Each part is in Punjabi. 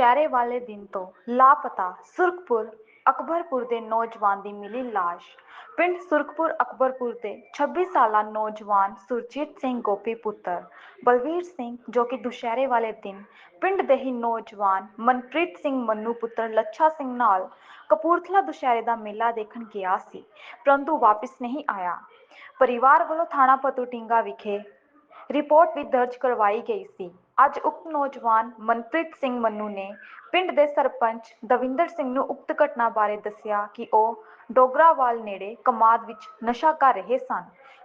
ਦੁਸ਼ਹਿਰੇ ਵਾਲੇ ਦਿਨ ਤੋਂ ਲਾਪਤਾ ਸੁਰਖਪੁਰ, ਅਕਬਰਪੁਰ ਦੇ ਨੌਜਵਾਨ ਦੀ ਮਿਲੀ ਲਾਸ਼। ਪਿੰਡ ਸੁਰਖਪੁਰ, ਅਕਬਰਪੁਰ ਦੇ 26 ਸਾਲਾ ਨੌਜਵਾਨ ਸੁਰਜੀਤ ਸਿੰਘ ਗੋਪੀ ਪੁੱਤਰ ਬਲਵੀਰ ਸਿੰਘ, ਜੋ ਕਿ ਦੁਸ਼ਹਿਰੇ ਵਾਲੇ ਦਿਨ ਪਿੰਡ ਦੇ ਹੀ ਨੌਜਵਾਨ ਮਨਪ੍ਰੀਤ ਸਿੰਘ ਮੰਨੂ ਪੁੱਤਰ ਲੱਛਾ ਸਿੰਘ ਨਾਲ ਕਪੂਰਥਲਾ ਦੁਸ਼ਹਿਰੇ ਦਾ ਮੇਲਾ ਦੇਖਣ ਗਿਆ ਸੀ, ਪਰੰਤੂ ਵਾਪਸ ਨਹੀਂ ਆਇਆ। ਪਰਿਵਾਰ ਵੱਲੋਂ ਥਾਣਾ ਪਤੂਟਿੰਗਾ ਵਿਖੇ ਰਿਪੋਰਟ ਵੀ ਦਰਜ ਕਰਵਾਈ ਗਈ ਸੀ। ਅੱਜ ਉਕਤ ਨੌਜਵਾਨ ਮਨਪ੍ਰੀਤ ਸਿੰਘ ਮੰਨੂ ਨੇ ਪਿੰਡ ਦੇ ਸਰਪੰਚ ਦਵਿੰਦਰ ਸਿੰਘ ਨੂੰ ਉਕਤ ਘਟਨਾ ਬਾਰੇ ਦੱਸਿਆ ਕਿ ਉਹ ਡੋਗਰਾਵਾਲ ਨੇੜੇ ਕਮਾਦ ਵਿੱਚ ਨਸ਼ਾ ਕਰ ਰਹੇ ਸਨ,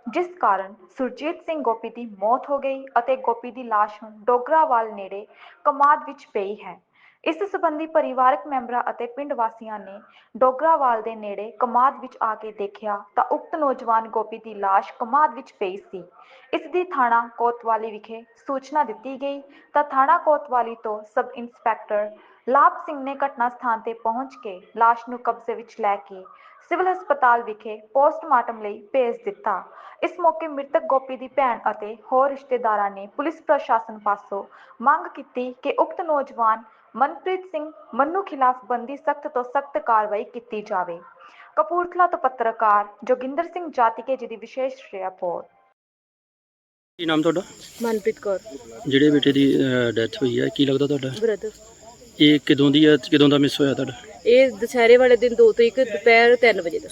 ਜਿਸ ਕਾਰਨ ਸੁਰਜੀਤ ਸਿੰਘ ਗੋਪੀ ਦੀ ਮੌਤ ਹੋ ਗਈ ਅਤੇ ਗੋਪੀ ਦੀ ਲਾਸ਼ ਹੁਣ ਡੋਗਰਾਵਾਲ ਨੇੜੇ ਕਮਾਦ ਵਿੱਚ ਪਈ ਹੈ। ਇਸ ਸਬੰਧੀ ਪਰਿਵਾਰਕ ਮੈਂਬਰਾਂ ਅਤੇ ਪਿੰਡ ਵਾਸੀਆਂ ਨੇ ਡੋਗਰਾਵਾਲ ਦੇ ਨੇੜੇ ਕਮਾਦ ਵਿੱਚ ਆ ਕੇ ਦੇਖਿਆ ਤਾਂ ਉਕਤ ਨੌਜਵਾਨ ਗੋਪੀ ਦੀ ਲਾਸ਼ ਕਮਾਦ ਵਿੱਚ ਪਈ ਸੀ। ਇਸ ਦੀ ਥਾਣਾ ਕੋਤਵਾਲੀ ਵਿਖੇ ਸੂਚਨਾ ਦਿੱਤੀ ਗਈ ਤਾਂ ਥਾਣਾ ਕੋਤਵਾਲੀ ਤੋਂ ਸਬ ਇੰਸਪੈਕਟਰ ਲਾਭ ਸਿੰਘ ਨੇ ਘਟਨਾ ਸਥਾਨ ਤੇ ਪਹੁੰਚ ਕੇ ਲਾਸ਼ ਨੂੰ ਕਬਜ਼ੇ ਵਿੱਚ ਲੈ ਕੇ ਸਿਵਲ ਹਸਪਤਾਲ ਵਿਖੇ ਪੋਸਟਮਾਰਟਮ ਲਈ ਭੇਜ ਦਿੱਤਾ। ਇਸ ਮੌਕੇ ਮ੍ਰਿਤਕ ਗੋਪੀ ਦੀ ਭੈਣ ਅਤੇ ਹੋਰ ਰਿਸ਼ਤੇਦਾਰਾਂ ਨੇ ਪੁਲਿਸ ਪ੍ਰਸ਼ਾਸਨ ਪਾਸੋਂ ਮੰਗ ਕੀਤੀ ਕਿ ਉਕਤ ਨੌਜਵਾਨ ਮਨਪ੍ਰੀਤ ਸਿੰਘ ਮੰਨੂ ਖਿਲਾਫ ਬੰਦੀ ਸਖਤ ਤੋਂ ਸਖਤ ਕਾਰਵਾਈ ਕੀਤੀ ਜਾਵੇ। ਕਪੂਰਥਲਾ ਤੋਂ ਪੱਤਰਕਾਰ ਜੋਗਿੰਦਰ ਸਿੰਘ ਜਾਤੀਕੇ ਜੀ ਦੀ ਵਿਸ਼ੇਸ਼ ਰਿਪੋਰਟ। ਕੀ ਨਾਮ ਤੁਹਾਡਾ? ਮਨਪ੍ਰੀਤ ਕੌਰ। ਜਿਹੜੇ ਬੇਟੇ ਦੀ ਡੈਥ ਹੋਈ ਹੈ ਕੀ ਲੱਗਦਾ ਤੁਹਾਡਾ? ਬ੍ਰਦਰ ਇਹ ਕਿਦੋਂ ਦੀ ਹੈ ਕਿਦੋਂ ਦਾ ਮਿਸ ਹੋਇਆ ਤੁਹਾਡਾ? ਇਹ ਦੁਸਹਿਰੇ ਵਾਲੇ ਦਿਨ 2 ਤਰੀਕ ਦੁਪਹਿਰ 3 ਵਜੇ ਦਾ।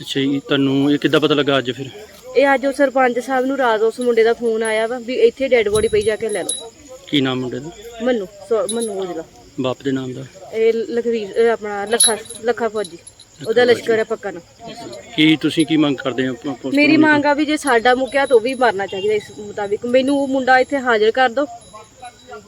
ਅੱਛਾ ਜੀ ਤੁਹਾਨੂੰ ਇਹ ਕਿੱਦਾਂ ਪਤਾ ਲੱਗਾ ਅੱਜ ਫਿਰ? ਇਹ ਅੱਜ ਉਹ ਸਰਪੰਚ ਸਾਹਿਬ ਨੂੰ ਰਾਤ ਉਸ ਮੁੰਡੇ ਦਾ ਫੋਨ ਆਇਆ ਵਾ ਵੀ ਇੱਥੇ ਡੈੱਡ ਬੋਡੀ ਪਈ ਜਾ ਕੇ ਲੈ ਲਓ। ਕੀ ਨਾਮ ਮੁੰਡੇ ਦਾ? ਮੰਨੂ ਸੋ- ਮੰਨੂ ਉਹਦਾ ਬਾਪ ਦੇ ਨਾਮ ਦਾ। ਇਹ ਲਖਵੀਰ ਇਹ ਆਪਣਾ ਲੱਖਾ ਲੱਖਾ ਫੌਜੀ। ਉਹਦਾ ਲਸ਼ਕਰ ਹੈ ਪੱਕਾ ਨਾ। ਕੀ ਤੁਸੀਂ ਕੀ ਮੰਗ ਕਰਦੇ ਹੋ ਆਪਾਂ ਪੁਲਿਸ ਮੇਰੀ? ਮੰਗ ਆ ਵੀ ਜੇ ਸਾਡਾ ਮੁੱਕਿਆ ਤਾਂ ਉਹ ਵੀ ਮਰਨਾ ਚਾਹੀਦਾ ਇਸ ਮੁਤਾਬਿਕ। ਮੈਨੂੰ ਉਹ ਮੁੰਡਾ ਇੱਥੇ ਹਾਜ਼ਰ ਕਰ ਦਿਓ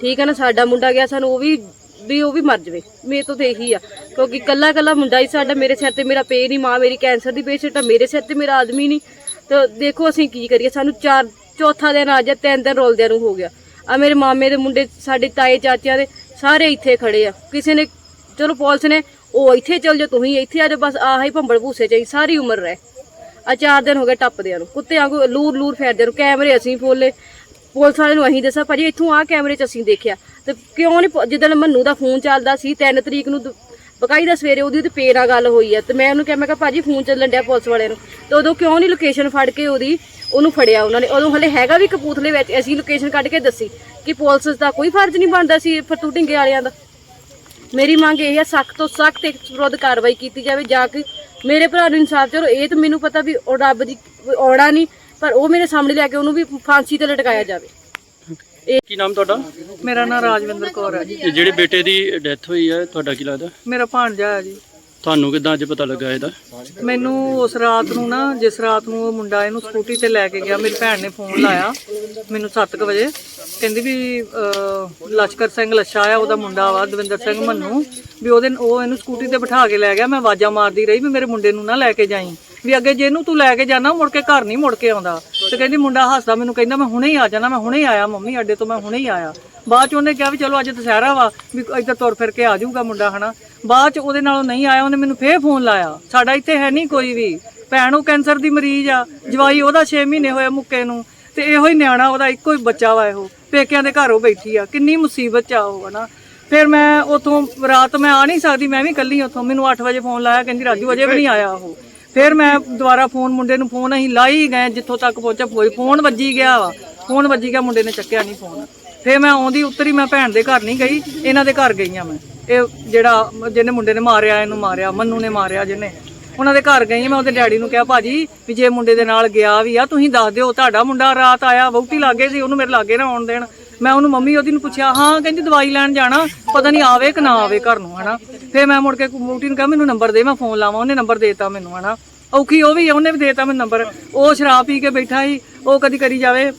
ਠੀਕ ਹੈ ਨਾ ਸਾਡਾ ਮੁੰਡਾ ਗਿਆ ਸਾਨੂੰ ਉਹ ਵੀ ਵੀ ਉਹ ਵੀ ਮਰ ਜਵੇ। ਮੇਰੇ ਤੋਂ ਤੇ ਇਹੀ ਆ। ਕਿਉਂਕਿ ਕੱਲਾ ਕੱਲਾ ਮੁੰਡਾ ਹੀ ਸਾਡਾ ਮੇਰੇ ਸਿਰ ਤੇ ਮੇਰਾ ਪੇ ਨਹੀਂ ਮਾਂ ਮੇਰੀ ਕੈਂਸਰ ਦੀ ਪੇਸ਼ੈਂਟ ਆ ਮੇਰੇ ਸਿਰ ਤੇ ਮੇਰਾ ਆਦਮੀ ਨਹੀਂ। ਤਾਂ ਦੇਖੋ ਅਸੀਂ ਕੀ ਕਰੀਏ ਸਾਨੂੰ ਚਾਰ ਚੌਥਾ ਦਿਨ ਅੱਜ ਤਿੰਨ ਦਿਨ ਰੋਲਦਿਆਂ ਨੂੰ ਹੋ ਗਿਆ। ਆ ਮੇਰੇ ਮਾਮੇ ਦੇ ਮੁੰਡੇ, ਸਾਡੇ ਤਾਏ, ਚਾਚਿਆਂ ਦੇ ਸਾਰੇ ਇੱਥੇ ਖੜੇ ਆ। ਕਿਸੇ ਨੇ ਚਲੋ ਪੁਲਿਸ ਨੇ, ਉਹ ਇੱਥੇ ਚਲ ਜਾ ਤੁਸੀਂ ਇੱਥੇ ਆ ਜਾ ਬਸ ਆਹ ਹੀ ਭੰਬਲ ਭੂਸੇ ਚਾਹੀ ਸਾਰੀ ਉਮਰ ਰਹਿ। ਆ ਚਾਰ ਦਿਨ ਹੋ ਗਏ ਟੱਪਦਿਆਂ ਨੂੰ। ਕੁੱਤੇ ਵਾਂਗੂ ਲੂਰ ਲੂਰ ਫੇਰਦੇ ਨੂੰ ਕੈਮਰੇ ਅਸੀਂ ਫੋਲੇ। ਪੁਲਿਸ ਵਾਲੇ ਨੂੰ ਅਸੀਂ ਦੱਸਿਆ, ਭਾਜੀ ਇੱਥੋਂ ਆ ਕੈਮਰੇ 'ਚ ਅਸੀਂ ਦੇਖਿਆ। ਤੇ ਕਿਉਂ ਨਹੀਂ ਜਿੱਦਣ ਮੰਨੂ ਦਾ ਫੋਨ ਚੱਲਦਾ ਸੀ 3 ਤਰੀਕ ਨੂੰ ਬਕਾਇਦਾ ਸਵੇਰੇ ਉਹਦੀ ਤੇ ਪੇ ਨਾਲ ਗੱਲ ਹੋਈ ਆ ਤੇ ਮੈਂ ਉਹਨੂੰ ਕਿਹਾ, ਮੈਂ ਕਿਹਾ, ਭਾਜੀ, ਫੋਨ ਚੱਲਣ ਡਿਆ ਪੁਲਿਸ ਵਾਲਿਆਂ ਨੂੰ। ਤੇ ਉਦੋਂ ਕਿਉਂ ਨਹੀਂ ਲੋਕੇਸ਼ਨ ਫੜ ਕੇ ਉਹਦੀ, ਉਹਨੂੰ ਫੜਿਆ ਉਹਨਾਂ ਨੇ। ਉਦੋਂ ਹਲੇ ਹੈਗਾ ਵੀ ਕਪੂਥਲੇ ਵਿੱਚ, ਅਸੀਂ ਲੋਕੇਸ਼ਨ ਕੱਢ ਕੇ ਦੱਸੀ ਕਿ ਪੁਲਿਸ ਦਾ ਕੋਈ ਫਰਜ਼ ਨਹੀਂ ਬਣਦਾ ਸੀ ਫਰਤੂਟਿੰਗੇ ਵਾਲਿਆਂ ਦਾ। ਮੇਰੀ ਮੰਗ ਇਹ ਹੈ ਸਖਤ ਤੋਂ ਸਖਤ ਇੱਕ ਵਿਰੁੱਧ ਕਾਰਵਾਈ ਕੀਤੀ ਜਾਵੇ, ਜਾ ਕੇ ਮੇਰੇ ਭਰਾ ਨੂੰ ਇਨਸਾਫ ਚਲੋ। ਇਹ ਤਾਂ ਮੈਨੂੰ ਪਤਾ ਵੀ ਉਹ ਰੱਬ ਦੀ ਔੜਾ ਨਹੀਂ, ਪਰ ਉਹ ਮੇਰੇ ਸਾਹਮਣੇ ਲਿਆ ਕੇ ਉਹਨੂੰ ਵੀ ਫਾਂਸੀ ਤੇ ਲਟਕਾਇਆ ਜਾਵੇ। ਕੀ ਨਾਮ ਤੁਹਾਡਾ? ਮੇਰਾ ਨਾਮ ਰਾਜਵਿੰਦਰ ਕੌਰ ਹੈ ਜੀ। ਇਹ ਜਿਹੜੇ ਬੇਟੇ ਦੀ ਡੈਥ ਹੋਈ ਹੈ ਤੁਹਾਡਾ ਕੀ ਲੱਗਦਾ? ਮੇਰਾ ਭਾਣਜਾ ਹੈ ਜੀ। ਤੁਹਾਨੂੰ ਕਿੱਦਾਂ ਅੱਜ ਪਤਾ ਲੱਗਾ ਇਹਦਾ? ਮੈਨੂੰ ਉਸ ਰਾਤ ਨੂੰ ਨਾ ਜਿਸ ਰਾਤ ਨੂੰ ਉਹ ਮੁੰਡਾ ਇਹਨੂੰ ਸਕੂਟੀ ਤੇ ਲੈ ਕੇ ਗਿਆ ਮੇਰੀ ਭੈਣ ਨੇ ਫੋਨ ਲਾਇਆ ਮੈਨੂੰ 7:00 ਵਜੇ। ਕਹਿੰਦੀ ਵੀ ਅਹ, ਲਸ਼ਕਰ ਸਿੰਘ ਲੱਛਾ ਆ ਉਹਦਾ ਮੁੰਡਾ ਵਾ ਦਵਿੰਦਰ ਸਿੰਘ ਮੰਨੂ। ਵੀ ਉਹਦੇ ਉਹ ਇਹਨੂੰ ਸਕੂਟੀ ਤੇ ਬਿਠਾ ਕੇ ਲੈ ਗਿਆ ਮੈਂ ਆਵਾਜ਼ਾਂ ਮਾਰਦੀ ਰਹੀ ਵੀ ਮੇਰੇ ਮੁੰਡੇ ਨੂੰ ਨਾ ਲੈ ਕੇ ਜਾਈਂ। ਵੀ ਅੱਗੇ ਜਿਹਨੂੰ ਤੂੰ ਲੈ ਕੇ ਜਾਣਾ ਮੁੜ ਕੇ ਘਰ ਨਹੀਂ ਮੁੜ ਕੇ ਆਉਂਦਾ। ਤੇ ਕਹਿੰਦੀ ਮੁੰਡਾ ਹੱਸਦਾ, ਮੈਨੂੰ ਕਹਿੰਦਾ, ਮੈਂ ਹੁਣੇ ਹੀ ਆ ਜਾਣਾ, ਮੈਂ ਹੁਣੇ ਆਇਆ, ਮੰਮੀ ਅੱਡੇ ਤੋਂ ਮੈਂ ਹੁਣੇ ਹੀ ਆਇਆ। ਬਾਅਦ ਚ ਉਹਨੇ ਕਿਹਾ ਵੀ ਚਲੋ ਅੱਜ ਦੁਸਹਿਰਾ ਵਾ, ਵੀ ਇੱਧਰ ਤੁਰ ਫਿਰ ਕੇ ਆ ਜਾਊਗਾ ਮੁੰਡਾ, ਹਨਾ। ਬਾਅਦ ਚ ਉਹਦੇ ਨਾਲੋਂ ਨਹੀਂ ਆਇਆ, ਉਹਨੇ ਮੈਨੂੰ ਫੇਰ ਫੋਨ ਲਾਇਆ। ਸਾਡਾ ਇੱਥੇ ਹੈ ਨਹੀਂ ਕੋਈ ਵੀ। ਭੈਣ ਉਹ ਕੈਂਸਰ ਦੀ ਮਰੀਜ਼ ਆ, ਜਵਾਈ ਉਹਦਾ 6 ਮਹੀਨੇ ਹੋਇਆ ਮੁੱਕੇ ਨੂੰ, ਤੇ ਇਹੋ ਹੀ ਨਿਆਣਾ ਉਹਦਾ ਇੱਕੋ ਹੀ ਬੱਚਾ ਵਾ ਇਹੋ, ਪੇਕਿਆਂ ਦੇ ਘਰ ਉਹ ਬੈਠੀ ਆ, ਕਿੰਨੀ ਮੁਸੀਬਤ ਚ ਆ ਉਹ, ਹਨਾ। ਫਿਰ ਮੈਂ ਉਥੋਂ, ਰਾਤ ਮੈਂ ਆ ਨਹੀਂ ਸਕਦੀ, ਮੈਂ ਵੀ ਕੱਲੀ ਉਥੋਂ, ਮੈਨੂੰ 8 ਵਜੇ ਫੋਨ ਲਾਇਆ, ਕਹਿੰਦੀ ਰਾਜੂ ਅਜੇ ਵੀ ਨਹੀਂ ਆਇਆ ਉਹ। ਫਿਰ ਮੈਂ ਦੁਬਾਰਾ ਫੋਨ ਮੁੰਡੇ ਨੂੰ ਫੋਨ ਅਸੀਂ ਲਾਈ ਗਏ ਜਿੱਥੋਂ ਤੱਕ ਪਹੁੰਚਿਆ ਫੋਨ ਫੋਨ ਵੱਜੀ ਗਿਆ ਵਾ। ਫੋਨ ਵੱਜੀ ਗਿਆ, ਮੁੰਡੇ ਨੇ ਚੱਕਿਆ ਨਹੀਂ ਫੋਨ। ਫਿਰ ਮੈਂ ਆਉਂਦੀ ਉੱਤਰੀ ਮੈਂ ਭੈਣ ਦੇ ਘਰ ਨਹੀਂ ਗਈ, ਇਹਨਾਂ ਦੇ ਘਰ ਗਈ ਆ ਮੈਂ। ਇਹ ਜਿਹੜਾ ਜਿਹਨੇ ਮੁੰਡੇ ਨੇ ਮਾਰਿਆ, ਇਹਨੂੰ ਮਾਰਿਆ, ਮੰਨੂ ਨੇ ਮਾਰਿਆ ਜਿਹਨੇ। ਉਹਨਾਂ ਦੇ ਘਰ ਗਈ, ਮੈਂ ਉਹਦੇ ਡੈਡੀ ਨੂੰ ਕਿਹਾ, ਭਾਜੀ, ਵੀ ਜੇ ਮੁੰਡੇ ਦੇ ਨਾਲ ਗਿਆ ਵੀ ਆ, ਤੁਸੀਂ ਦੱਸ ਦਿਓ, ਤੁਹਾਡਾ ਮੁੰਡਾ ਰਾਤ ਆਇਆ ਬਹੁਤੀ ਲਾਗੇ ਸੀ, ਉਹਨੂੰ ਮੇਰੇ ਲਾਗੇ ਨਾ ਆਉਣ ਦੇਣ। ਮੈਂ ਉਹਨੂੰ ਮੰਮੀ ਉਹਦੀ ਨੂੰ ਪੁੱਛਿਆ, ਹਾਂ, ਕਹਿੰਦੀ ਦਵਾਈ ਲੈਣ ਜਾਣਾ, ਪਤਾ ਨਹੀਂ ਆਵੇ ਕਿ ਨਾ ਆਵੇ ਘਰ ਨੂੰ, ਹਨਾ? ਫਿਰ ਮੈਂ ਮੁੜ ਕੇ ਵਹੁਟੀ ਨੂੰ ਕਿਹਾ ਮੈਨੂੰ ਨੰਬਰ ਦੇ ਮੈਂ ਫੋਨ ਲਾਵਾਂ ਉਹਨੇ ਨੰਬਰ ਦੇਤਾ ਮੈਨੂੰ ਹਨਾ। ਔਖੀ ਉਹ ਵੀ ਉਹਨੇ ਵੀ ਦੇਤਾ ਮੈਨੂੰ ਨੰਬਰ। ਉਹ ਸ਼ਰਾਬ ਪੀ ਕੇ ਬੈਠਾ ਸੀ ਉਹ ਕਦੀ ਕਰੀ ਜਾਵੇ।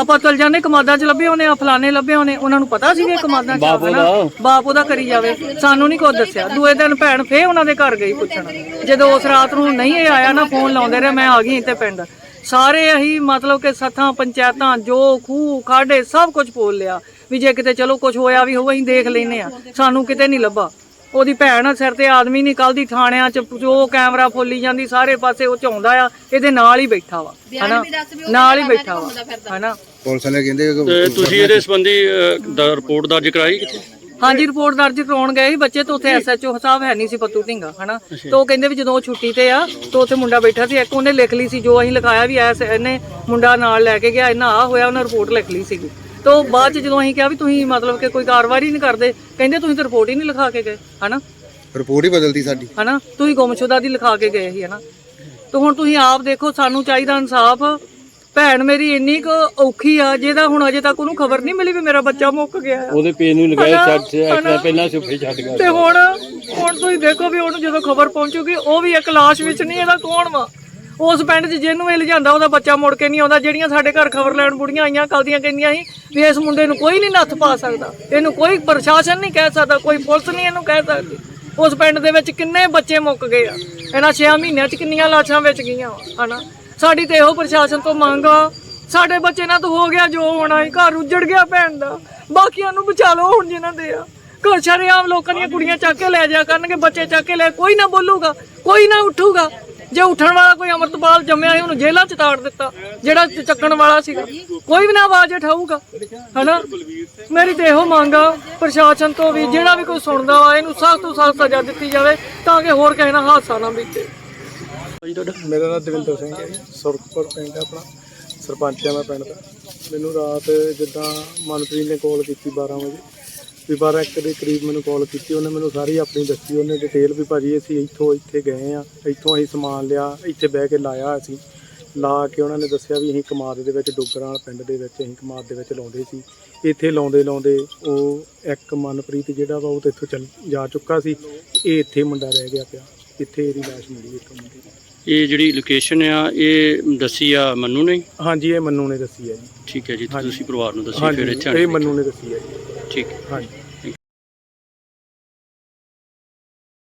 ਆਪਾਂ ਚਲ ਜਾਂਦੇ ਕਮਾਦਾਂ ਚ ਲੱਭੇ ਹੋਣੇ ਆ ਫਲਾਣੇ ਲੱਭੇ ਹੋਣੇ ਉਹਨਾਂ ਨੂੰ ਪਤਾ ਸੀ ਵੀ ਇਹ ਕਮਾਦਾਂ ਚ ਆ ਹਨਾ। ਬਾਪ ਉਹਦਾ ਕਰੀ ਜਾਵੇ। ਸਾਨੂੰ ਨਹੀਂ ਕੁਝ ਦੱਸਿਆ। ਦੂਏ ਦਿਨ ਭੈਣ ਫੇ ਉਹਨਾਂ ਦੇ ਘਰ ਗਈ ਪੁੱਛਣ। ਜਦੋਂ ਉਸ ਰਾਤ ਨੂੰ ਨਹੀਂ ਇਹ ਆਇਆ ਨਾ ਫੋਨ ਲਾਉਂਦੇ ਰਹੇ ਮੈਂ ਆ ਗਈ ਇੱਥੇ ਪਿੰਡ। ਸਾਰੇ ਅਹੀ ਮਤਲਬ ਕਿ ਸੱਥਾਂ ਪੰਚਾਇਤਾਂ ਜੋ ਖੂਹ ਖਾਡੇ ਸਭ ਕੁਝ ਪੋਲ ਲਿਆ। ਵੀ ਜੇ ਕਿਤੇ ਚਲੋ ਕੁਝ ਹੋਇਆ ਵੀ ਹੋਊ ਅਸੀਂ ਦੇਖ ਲੈਨੇ ਆ ਸਾਨੂੰ ਕਿਤੇ ਨਹੀਂ ਲੱਭਾ। ਉਹਦੀ ਭੈਣ ਸਿਰ ਤੇ ਆਦਮੀ ਨਹੀਂ ਕੱਲ ਦੀ ਥਾਣਿਆਂ ਚ ਜੋ ਕੈਮਰਾ ਫੋਲੀ ਜਾਂਦੀ ਸਾਰੇ ਪਾਸੇ ਉਹ ਚਾਉਂਦਾ ਆ ਇਹਦੇ ਨਾਲ ਹੀ ਬੈਠਾ ਵਾ। ਹਨਾ? ਨਾਲ ਹੀ ਬੈਠਾ ਵਾ। ਹਨਾ? ਪੁਲਿਸ ਵਾਲੇ ਕਹਿੰਦੇ ਕਿ ਤੁਸੀਂ ਇਹਦੇ ਸੰਬੰਧੀ ਦਾ ਰਿਪੋਰਟ ਦਰਜ ਕਰਾਈ ਕਿੱਥੇ? ਹਾਂਜੀ ਰਿਪੋਰਟ ਦਰਜ ਕਰਾਉਣ ਗਏ ਸੀ ਬੱਚੇ ਤੋਂ ਉੱਥੇ ਐਸਐਚਓ ਸਾਹਿਬ ਹੈ ਨਹੀਂ ਸੀ ਪੱਤੂ ਢਿੰਗਾ ਹਨਾ? ਤੇ ਉਹ ਕਹਿੰਦੇ ਵੀ ਜਦੋਂ ਉਹ ਛੁੱਟੀ ਤੇ ਆ ਤਾਂ ਉੱਥੇ ਮੁੰਡਾ ਬੈਠਾ ਸੀ ਇੱਕ ਉਹਨੇ ਲਿਖ ਲਈ ਸੀ ਜੋ ਅਸੀਂ ਲਿਖਾਇਆ ਵੀ ਐਸ ਇਹਨੇ ਮੁੰਡਾ ਨਾਲ ਲੈ ਕੇ ਗਿਆ ਇਹਨਾਂ ਆ ਹੋਇਆ ਉਹਨੇ ਰਿਪੋਰਟ ਲਿਖ ਲਈ ਸੀਗੀ। ਤੋਂ ਬਾਅਦ ਚ ਜਦੋਂ ਅਸੀਂ ਕਿਹਾ ਵੀ ਤੁਸੀਂ ਮਤਲਬ ਕਿ ਕੋਈ ਕਾਰਵਾਈ ਨਹੀਂ ਕਰਦੇ ਕਹਿੰਦੇ ਤੁਸੀਂ ਤਾਂ ਰਿਪੋਰਟ ਹੀ ਨਹੀਂ ਲਿਖਾ ਕੇ ਗਏ ਹਨਾ? ਰਿਪੋਰਟ ਹੀ ਬਦਲਦੀ ਸਾਡੀ। ਹਨਾ? ਤੁਸੀਂ ਗੁੰਮਸ਼ੁਦਾ ਦੀ ਲਿਖਾ ਕੇ ਗਏ ਸੀ ਹਨਾ? ਤੇ ਹੁਣ ਤੁਸੀਂ ਆਪ ਦੇਖੋ ਸਾਨੂੰ ਚਾਹੀਦਾ ਇਨਸਾਫ। ਭੈਣ ਮੇਰੀ ਇੰਨੀ ਕੁ ਔਖੀ ਆ ਜਿਹਦਾ ਹੁਣ ਅਜੇ ਤੱਕ ਉਹਨੂੰ ਖਬਰ ਨਹੀਂ ਮਿਲੀ ਵੀ ਮੇਰਾ ਬੱਚਾ ਮੁੱਕ ਗਿਆ। ਆ। ਉਹਦੇ ਪੇ ਨੂੰ ਲਗਾਏ ਹਨਾ? ਛੱਡ ਐਕਟਰ ਪਹਿਲਾਂ ਸੁਫੇ ਛੱਡ ਗਿਆ ਤੇ ਹੁਣ ਹੁਣ ਤੁਸੀਂ ਦੇਖੋ ਵੀ ਉਹਨੂੰ ਜਦੋਂ ਖਬਰ ਪਹੁੰਚੂਗੀ ਉਹ ਵੀ ਇੱਕ ਲਾਸ਼ ਵਿੱਚ ਨਹੀਂ ਇਹਦਾ ਕੌਣ ਵਾ? ਉਸ ਪਿੰਡ 'ਚ ਜਿਹਨੂੰ ਇਹ ਲਿਜਾਂਦਾ, ਉਹਦਾ ਬੱਚਾ ਮੁੜ ਕੇ ਨਹੀਂ ਆਉਂਦਾ। ਜਿਹੜੀਆਂ ਸਾਡੇ ਘਰ ਖਬਰ ਲੈਣ ਬੁੜੀਆਂ ਆਈਆਂ ਕੱਲ ਦੀਆਂ ਕਹਿੰਦੀਆਂ ਸੀ ਵੀ ਇਸ ਮੁੰਡੇ ਨੂੰ ਕੋਈ ਨਹੀਂ ਨੱਥ ਪਾ ਸਕਦਾ। ਇਹਨੂੰ ਕੋਈ ਪ੍ਰਸ਼ਾਸਨ ਨਹੀਂ ਕਹਿ ਸਕਦਾ, ਕੋਈ ਪੁਲਿਸ ਨਹੀਂ ਇਹਨੂੰ ਕਹਿ ਸਕਦੀ। ਉਸ ਪਿੰਡ ਦੇ ਵਿੱਚ ਕਿੰਨੇ ਬੱਚੇ ਮੁੱਕ ਗਏ ਆ। ਇਹਨਾਂ 6 ਮਹੀਨਿਆਂ 'ਚ ਕਿੰਨੀਆਂ ਲਾਸ਼ਾਂ ਵਿੱਚ ਗਈਆਂ ਵਾ, ਹਨਾ? ਸਾਡੀ ਤੇ ਇਹੋ ਪ੍ਰਸ਼ਾਸਨ ਤੋਂ ਮੰਗ ਆ, ਸਾਡੇ ਬੱਚੇ ਨਾਲ ਤਾਂ ਹੋ ਗਿਆ ਜੋ ਹੋਣਾ ਸੀ, ਘਰ ਉੱਜੜ ਗਿਆ ਭੈਣ ਦਾ। ਬਾਕੀਆਂ ਨੂੰ ਬਚਾ ਲਓ ਹੁਣ ਜਿਨ੍ਹਾਂ ਦੇ ਆ। ਘਰ ਸ਼ਰੇਆਮ ਲੋਕਾਂ ਦੀਆਂ ਕੁੜੀਆਂ ਚੱਕ ਕੇ ਲੈ ਜਾ ਕਰਨਗੇ, ਬੱਚੇ ਚੱਕ ਕੇ ਲੈ, ਕੋਈ ਨਾ ਬੋਲੂਗਾ, ਕੋਈ ਨਾ ਉੱਠੂਗਾ। ਜੇ ਉੱਠਣ ਵਾਲਾ ਕੋਈ ਅਮਰਤਪਾਲ ਜੰਮਿਆ ਸੀ, ਉਹਨੂੰ ਜੇਲ੍ਹਾਂ ਚ ਤਾੜ ਦਿੱਤਾ, ਜਿਹੜਾ ਚੱਕਣ ਵਾਲਾ ਸੀਗਾ। ਕੋਈ ਵੀ ਨਾ ਆਵਾਜ਼ ਉਠਾਊਗਾ, ਹਨਾ? ਮੇਰੀ ਤੇ ਇਹੋ ਮੰਗ ਆ, ਪ੍ਰਸ਼ਾਸਨ ਤੋਂ ਵੀ ਜਿਹੜਾ ਵੀ ਕੋਈ ਸੁਣਦਾ ਵਾ, ਇਹਨੂੰ ਸਖਤ ਤੋਂ ਸਖਤ ਸਜ਼ਾ ਦਿੱਤੀ ਜਾਵੇ, ਤਾਂ ਕਿ ਹੋਰ ਕਿਸੇ ਨਾਲ ਹਾਦਸਾ ਨਾ ਬੀਤੇ। ਮੇਰਾ ਨਾਮ ਦਵਿੰਦਰ ਸਿੰਘ ਹੈ ਸੁਰਖਪੁਰ ਪਿੰਡ ਆਪਣਾ ਸਰਪੰਚ ਆ ਮੈਂ ਪਿੰਡ ਦਾ ਮੈਨੂੰ ਰਾਤ ਜਿੱਦਾਂ ਮਨਪ੍ਰੀਤ ਨੇ ਕਾਲ ਕੀਤੀ 12 ਵਜੇ ਵੀ 12 ਇੱਕ ਦੇ ਕਰੀਬ ਮੈਨੂੰ ਕਾਲ ਕੀਤੀ ਉਹਨੇ ਮੈਨੂੰ ਸਾਰੀ ਆਪਣੀ ਦੱਸੀ ਉਹਨੇ ਡਿਟੇਲ ਵੀ ਭਾਜੀ ਅਸੀਂ ਇੱਥੋਂ ਇੱਥੇ ਗਏ ਆ ਇੱਥੋਂ ਅਸੀਂ ਸਮਾਨ ਲਿਆ ਇੱਥੇ ਬਹਿ ਕੇ ਲਾਇਆ ਅਸੀਂ। ਲਾ ਕੇ ਉਹਨਾਂ ਨੇ ਦੱਸਿਆ ਵੀ ਅਸੀਂ ਕਮਾਦ ਦੇ ਵਿੱਚ ਡੋਗਰਾਂ ਪਿੰਡ ਦੇ ਵਿੱਚ ਅਸੀਂ ਕਮਾਦ ਦੇ ਵਿੱਚ ਲਾਉਂਦੇ ਸੀ। ਇੱਥੇ ਲਾਉਂਦੇ ਲਾਉਂਦੇ ਉਹ ਇੱਕ ਮਨਪ੍ਰੀਤ ਜਿਹੜਾ ਵਾ ਉਹ ਤੇ ਇੱਥੋਂ ਚੱਲ ਜਾ ਚੁੱਕਾ ਸੀ ਇਹ ਇੱਥੇ ਮੁੰਡਾ ਰਹਿ ਗਿਆ ਪਿਆ ਇੱਥੇ ਇਹਦੀ ਲਾਸ਼ ਮਿਲੀ ਇੱਕ ਮੁੰਡੇ ਦੀ। ਇਹ ਜਿਹੜੀ ਲੋਕੇਸ਼ਨ ਆ ਇਹ ਦੱਸੀ ਆ ਮੰਨੂ ਨੇ? ਹਾਂਜੀ ਇਹ ਮੰਨੂ ਨੇ ਦੱਸੀ ਹੈ ਜੀ। ਠੀਕ ਹੈ ਜੀ। ਤੁਸੀਂ ਪਰਿਵਾਰ ਨੂੰ ਦੱਸੀ ਫਿਰ ਇੱਥੇ ਇਹ ਮੰਨੂ ਨੇ ਦੱਸੀ ਹੈ ਜੀ। ਠੀਕ ਹੈ। ਹਾਂਜੀ।